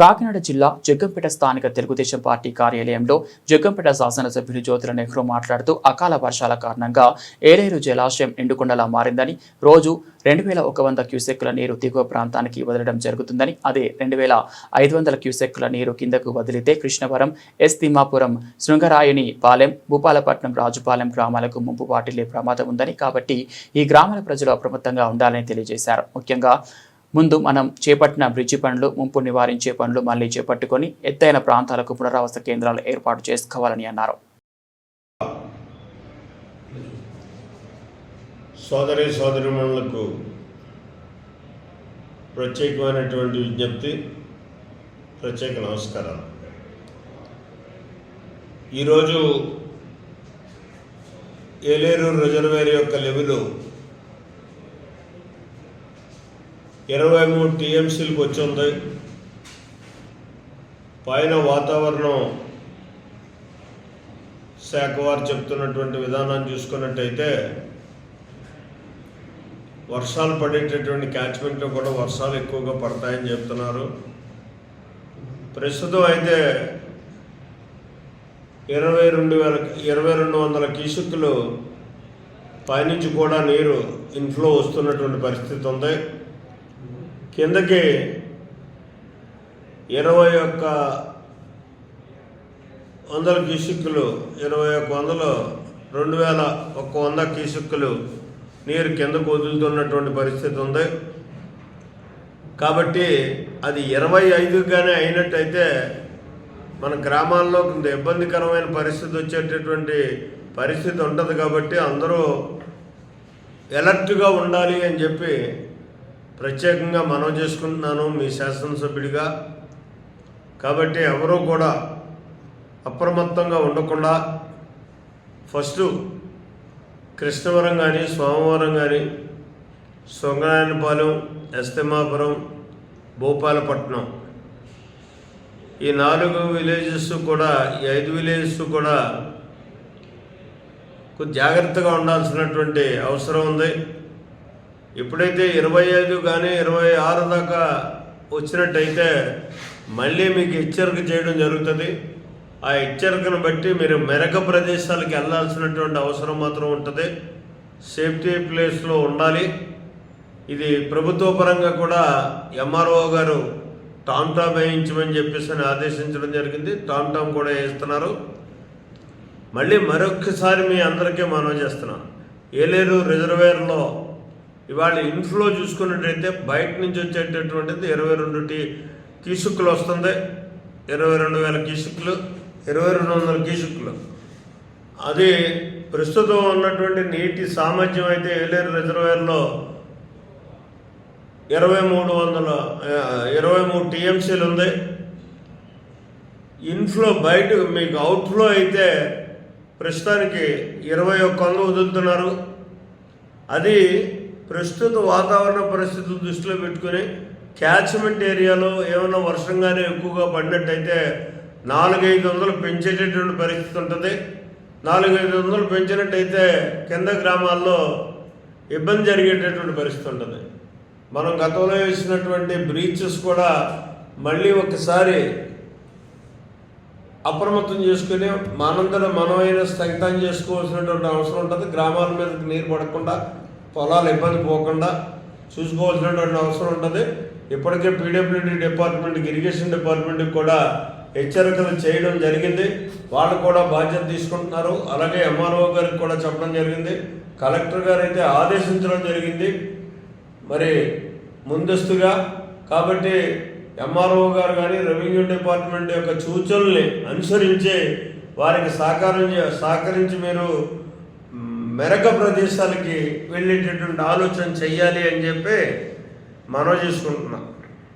కాకినాడ జిల్లా జగ్గంపేట స్థానిక తెలుగుదేశం పార్టీ కార్యాలయంలో జగ్గంపేట శాసనసభ్యులు జ్యోతుల నెహ్రూ మాట్లాడుతూ అకాల వర్షాల కారణంగా ఏలేరు జలాశయం ఎండుకొండలా మారిందని రోజు రెండు వేల ఒక వంద క్యూసెక్కుల నీరు దిగువ ప్రాంతానికి వదలడం జరుగుతుందని అదే రెండు వేల ఐదు వందల క్యూసెక్కుల నీరు కిందకు వదిలితే కృష్ణవరం ఎస్ తిమ్మాపురం శృంగరాయుని పాలెం భూపాలపట్నం రాజుపాలెం గ్రామాలకు ముంపు వాటిల్లే ప్రమాదం ఉందని కాబట్టి ఈ గ్రామాల ప్రజలు అప్రమత్తంగా ఉండాలని తెలియజేశారు. ముఖ్యంగా ముందు మనం చేపట్టిన బ్రిడ్జి పనులు ముంపు నివారించే పనులు మళ్ళీ చేపట్టుకొని ఎత్తైన ప్రాంతాలకు పునరావాస కేంద్రాలు ఏర్పాటు చేసుకోవాలని అన్నారు. సోదరి సోదరిమణులకు ప్రత్యేకమైనటువంటి విజ్ఞప్తి ప్రత్యేక నమస్కారాలు. ఈరోజు ఏలేరు రిజర్వేర్ యొక్క లెవెలు ఇరవై మూడు టీఎంసీలకు వచ్చింది పైన వాతావరణం శాఖ వారు చెప్తున్నటువంటి విధానాన్ని చూసుకున్నట్టయితే వర్షాలు పడేటటువంటి క్యాచ్మెంట్లో కూడా వర్షాలు ఎక్కువగా పడతాయని చెప్తున్నారు. ప్రస్తుతం అయితే ఇరవై రెండు వేల ఇరవై రెండు వందల క్యూసెక్కులు పైనుంచి కూడా నీరు ఇన్ఫ్లో వస్తున్నటువంటి పరిస్థితి ఉంది. కిందకి ఇరవై ఒక్క వందల క్యూసెక్కులు ఇరవై ఒక్క వందలు రెండు వేల ఒక్క వంద క్యూసెక్కులు నీరు కిందకు వదులుతున్నటువంటి పరిస్థితి ఉంది. కాబట్టి అది ఇరవై ఐదుగానే అయినట్టయితే మన గ్రామాల్లో కొంత ఇబ్బందికరమైన పరిస్థితి వచ్చేటటువంటి పరిస్థితి ఉంటుంది కాబట్టి అందరూ ఎలర్ట్గా ఉండాలి అని చెప్పి ప్రత్యేకంగా మనవి చేసుకుంటున్నాను మీ శాసనసభ్యుడిగా. కాబట్టి ఎవరూ కూడా అప్రమత్తంగా ఉండకుండా ఫస్ట్ కృష్ణవరం కానీ సోమవరం కానీ సొంగనాయనపాలెం ఎస్తమాపురం భూపాలపట్నం ఈ నాలుగు విలేజెస్ కూడా ఈ ఐదు విలేజెస్ కూడా కొద్ది జాగ్రత్తగా ఉండాల్సినటువంటి అవసరం ఉంది. ఎప్పుడైతే ఇరవై ఐదు కానీ ఇరవై ఆరు దాకా వచ్చినట్టయితే మళ్ళీ మీకు హెచ్చరిక చేయడం జరుగుతుంది. ఆ హెచ్చరికను బట్టి మీరు మెరక ప్రదేశాలకు వెళ్ళాల్సినటువంటి అవసరం మాత్రం ఉంటుంది. సేఫ్టీ ప్లేస్లో ఉండాలి. ఇది ప్రభుత్వ పరంగా కూడా ఎంఆర్ఓ గారు టామ్ వేయించమని చెప్పేసి అని ఆదేశించడం జరిగింది. టామ్టామ్ కూడా వేస్తున్నారు మళ్ళీ మరొకసారి మీ అందరికీ మనవి చేస్తున్నాను. ఏలేరు రిజర్వేర్లో ఇవాళ ఇన్ఫ్లో చూసుకున్నట్టయితే బయట నుంచి వచ్చేటటువంటిది ఇరవై రెండు టీ కీసుక్కులు వస్తుంది. ఇరవై రెండు వేల కీసుక్కులు ఇరవై రెండు వందల కీసుక్కులు. అది ప్రస్తుతం ఉన్నటువంటి నీటి సామర్థ్యం అయితే ఏలేరు రిజర్వేర్లో ఇరవై మూడు వందల ఇరవై మూడు టీఎంసీలు ఉంది. ఇన్ఫ్లో బయట మీకు అవుట్ఫ్లో అయితే ప్రస్తుతానికి ఇరవై ఒక్క వంద వదులుతున్నారు. అది ప్రస్తుత వాతావరణ పరిస్థితులు దృష్టిలో పెట్టుకుని క్యాచ్మెంట్ ఏరియాలో ఏమైనా వర్షంగానే ఎక్కువగా పడినట్టయితే నాలుగైదు వందలు పెంచేటటువంటి పరిస్థితి ఉంటుంది. నాలుగైదు వందలు పెంచినట్టయితే కింద గ్రామాల్లో ఇబ్బంది జరిగేటటువంటి పరిస్థితి ఉంటుంది. మనం గతంలో వేసినటువంటి బ్రీచెస్ కూడా మళ్ళీ ఒకసారి అప్రమత్తం చేసుకుని మనందరూ మనమైన స్థగితం చేసుకోవాల్సినటువంటి అవసరం ఉంటుంది. గ్రామాల మీదకి నీరు పడకుండా పొలాలు ఇబ్బంది పోకుండా చూసుకోవాల్సినటువంటి అవసరం ఉంటుంది. ఇప్పటికే పీడబ్ల్యూడీ డిపార్ట్మెంట్కి ఇరిగేషన్ డిపార్ట్మెంట్కి కూడా హెచ్చరికలు చేయడం జరిగింది. వాళ్ళు కూడా బాధ్యత తీసుకుంటున్నారు. అలాగే ఎంఆర్ఓ గారికి కూడా చెప్పడం జరిగింది. కలెక్టర్ గారు అయితే ఆదేశించడం జరిగింది. మరి ముందస్తుగా కాబట్టి ఎంఆర్ఓ గారు కానీ రెవెన్యూ డిపార్ట్మెంట్ యొక్క సూచనల్ని అనుసరించి వారికి సహకారం సహకరించి మీరు మెరక ప్రదేశాలకి వెళ్ళేటటువంటి ఆలోచన చెయ్యాలి అని చెప్పి మనం చేసుకుంటున్నాం.